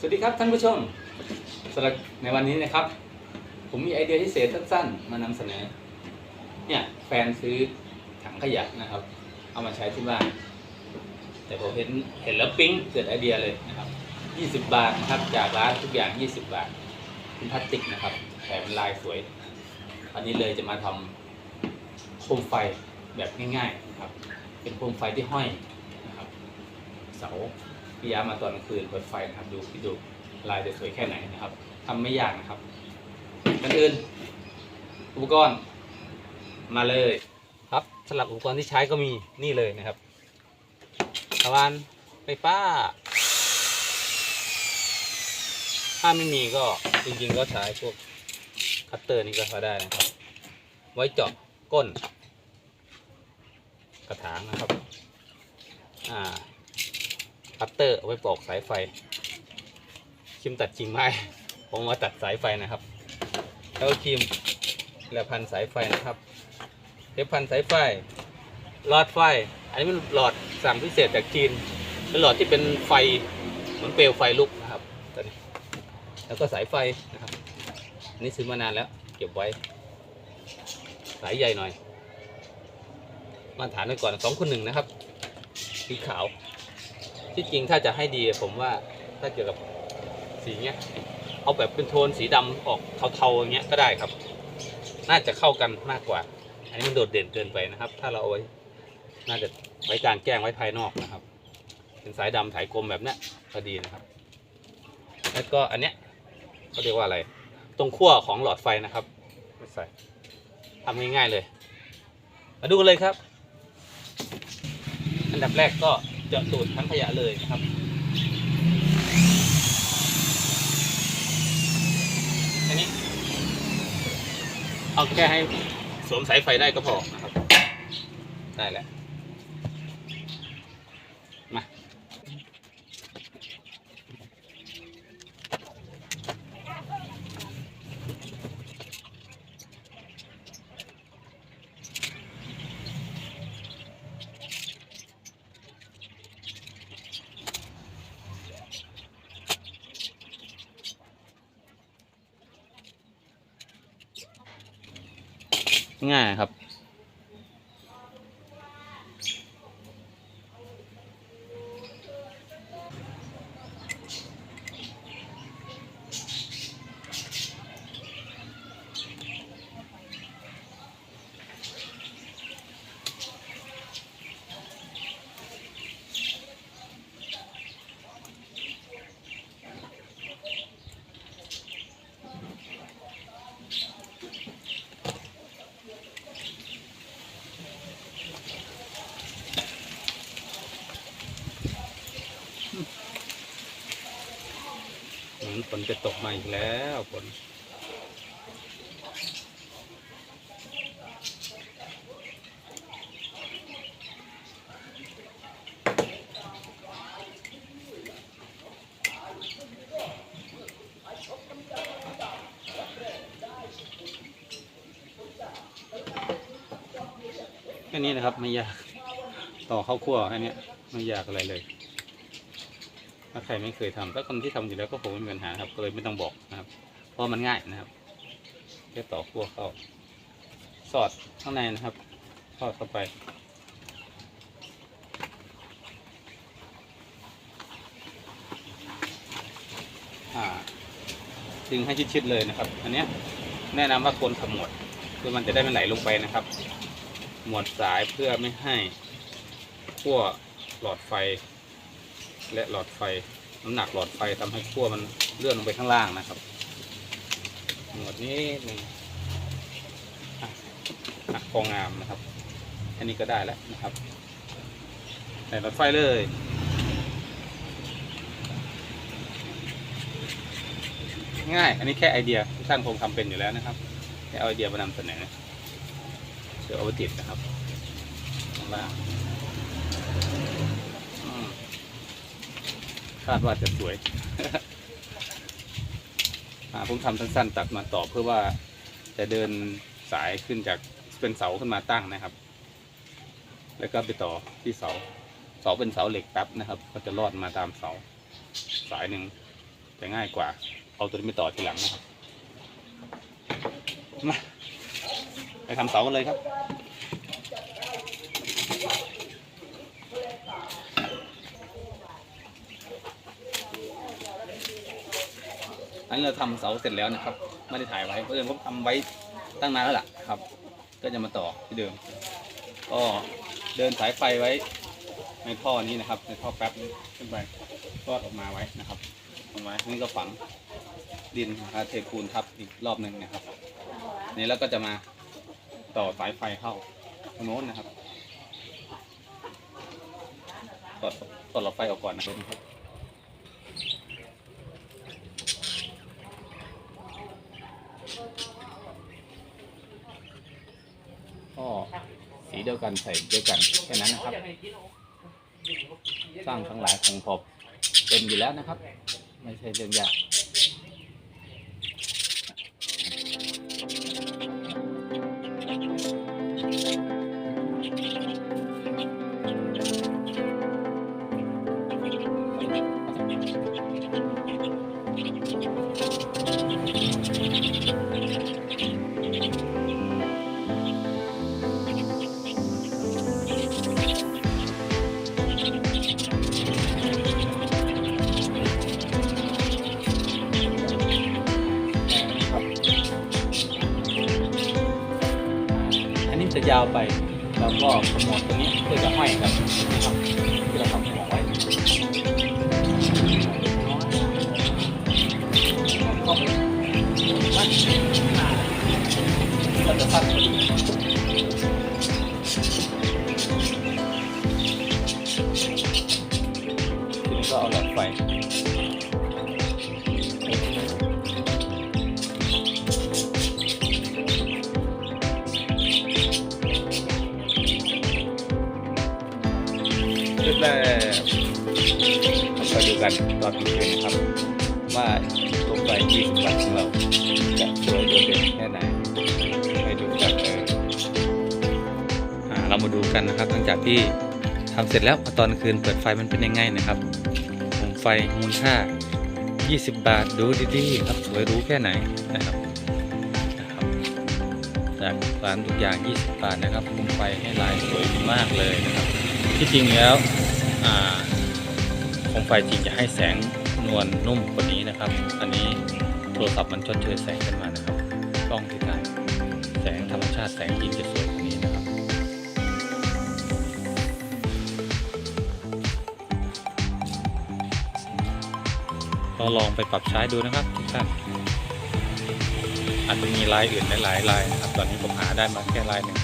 สวัสดีครับท่านผู้ชมสำหรับในวันนี้นะครับ ผมมีไอเดียพิเศษสั้นๆ มานำเสนอ เนี่ยแฟนซื้อถังขยะนะครับ เอามาใช้ที่บ้าน แต่ผมเห็นเห็นแล้วปิ๊งเกิดไอเดียเลยนะครับ 20 บาทนะครับ จากร้านทุกอย่าง 20 บาทเป็นพลาสติกนะครับแต่เป็นลายสวยอันนี้เลยจะมาทำโคมไฟแบบง่ายๆนะครับ เป็นโคมไฟที่ห้อยนะครับ เสา พี่ยามาตอนกลางคืนเปิดไฟนะครับดูพี่ดูลายจะสวยแค่ไหนนะครับทำไม่ยากนะครับกันอื่น อุปกรณ์มาเลยครับสำหรับอุปกรณ์ที่ใช้ก็มีนี่เลยนะครับตะวันไฟฟ้า ถ้าไม่มีก็จริงๆก็ใช้พวกคัตเตอร์นี่ก็พอได้นะครับ ไว้เจาะก้น กระถางนะครับ อ่า คัตเตอร์เอาไว้ปอกสายไฟ คิมตัดกิ่งไม้ผมมาตัดสายไฟนะครับ แล้วคีมและพันสายไฟนะครับเทปพันสายไฟหลอดไฟ อันนี้มันหลอดสั่งพิเศษจากจีนเป็นหลอดที่เป็นไฟเหมือนเปลวไฟลุกนะครับตัวนี้แล้วก็สายไฟนะครับอันนี้ซื้อมานานแล้ว เก็บไว้ สายใหญ่หน่อย มาตรฐานไว้ก่อนสองคนหนึ่งนะครับสีขาว ที่จริงถ้าจะให้ดีผมว่าถ้าเกี่ยวกับสีเงี้ยเอาแบบเป็นโทนสีดำออกเทาๆอย่างเงี้ยก็ได้ครับ น่าจะเข้ากันมากกว่า อันนี้มันโดดเด่นเกินไปนะครับ ถ้าเราเอาไว้น่าจะไว้กลารแกล้งไว้ภายนอกนะครับ เป็นสายดำสายกลมแบบเนี้ยพอดีนะครับ แล้วก็อันเนี้ยเขาเรียกว่าอะไร ตรงขั้วของหลอดไฟนะครับไม่ใส่ทำง่ายๆเลย มาดูกันเลยครับ อันดับแรกก็ จาะสูดทั้งขยะเลยนะครับอันนี้เอาแค่ให้สวมสายไฟได้ก็พอนะครับได้แล้ว ง่ายครับ ฝนจะตกมาอีกแล้วฝนแค่นี้นะครับไม่ยาก ต่อข้าวคั่วแค่นี้ไม่ยากอะไรเลย ถ้าใครไม่เคยทำถ้าคนที่ทำอยู่แล้วก็คงไม่มีปัญหาครับ ก็เลยไม่ต้องบอกนะครับ เพราะมันง่ายนะครับแค่ต่อขั้วเข้า สอดข้างในนะครับทอดเข้าไป ดึงให้ชิดๆเลยนะครับ อันนี้แนะนำว่าควรขมวดเพื่อมันจะได้ไม่ไหลลงไปนะครับ หมวดสายเพื่อไม่ให้ขั้วหลอดไฟ และหลอดไฟน้ำหนักหลอดไฟทำให้ขั้วมันเลื่อนลงไปข้างล่างนะครับหมวดนี้หนึ่งอะอะพองามนะครับอันนี้ก็ได้แล้วนะครับใส่หลอดไฟเลยง่าย อันนี้แค่ไอเดียท่านคงทำเป็นอยู่แล้วนะครับ แค่เอาไอเดียมานำเสนอเดี๋ยวเอาไปติดนะครับข้างล่างอืม คาดว่าจะสวย ผมทำสั้นๆ ตัดมาต่อเพื่อว่าจะเดินสายขึ้นจากเป็นเสาขึ้นมาตั้งนะครับ แล้วก็ไปต่อที่เสา เสาเป็นเสาเหล็กแป๊บนะครับ ก็จะลอดมาตามเสา สายหนึ่งจะง่ายกว่า เอาตัวนี้ไปต่อทีหลังนะครับ มาไปทำเสากันเลยครับ อันนี้เราทำเสาเสร็จแล้วนะครับ ไม่ได้ถ่ายไว้เพราะเอิญผมทำไว้ตั้งนานแล้วล่ะครับ ก็จะมาต่อที่เดิม ก็เดินสายไฟไว้ในท่อนี้นะครับ ในท่อแป๊บขึ้นไปทอดออกมาไว้นะครับออกมานี่ก็ฝังดินเทปูนทับอีกรอบหนึ่งนะครับนี่แล้วก็จะมาต่อสายไฟเข้าตรงโน้นนะครับต่อต่อหลอดไฟออกก่อนนะครับ ก็สี เดียวกันใส่เดียวกันแค่นั้นนะครับ สร้างทั้งหลายคงพอเป็นอยู่แล้วนะครับ ไม่ใช่เรื่องยาก จะยาวไป แล้วก็ขมวดตรงนี้เพื่อจะห้อยครับที่เราทำหมวดไว้ก็จะสั้น กันตอนกลางคืนนะครับ ว่าตัวไฟ20วัตต์ของเราจะสวยโดดเด่นแค่ไหนไปดูกันเลยอ่าเรามาดูกันนะครับหลังจากที่ทำเสร็จแล้วตอนคืนเปิดไฟมันเป็นยังไงนะครับผมไฟมูลค่า 20 บาทดูดีๆครับสวยรู้แค่ไหนนะครับจากร้านทุกอย่าง 20 บาทนะครับคุมไฟให้ลายสวยมากเลยนะครับ ที่จริงแล้วอ่า มไฟจริงจะให้แสงนวลนุ่มกว่านี้นะครับ อันนี้โทรศัพท์มันชดเชยแสงขึ้นมานะครับกล้องที่ได้แสงธรรมชาติแสงจริงจะสวยกว่านี้นะครับก็ลองไปปรับใช้ดูนะครับทุกท่านอาจจะมีลายอื่นหลายลายนะครับ ตอนนี้ผมหาได้มาแค่ลายหนึ่ง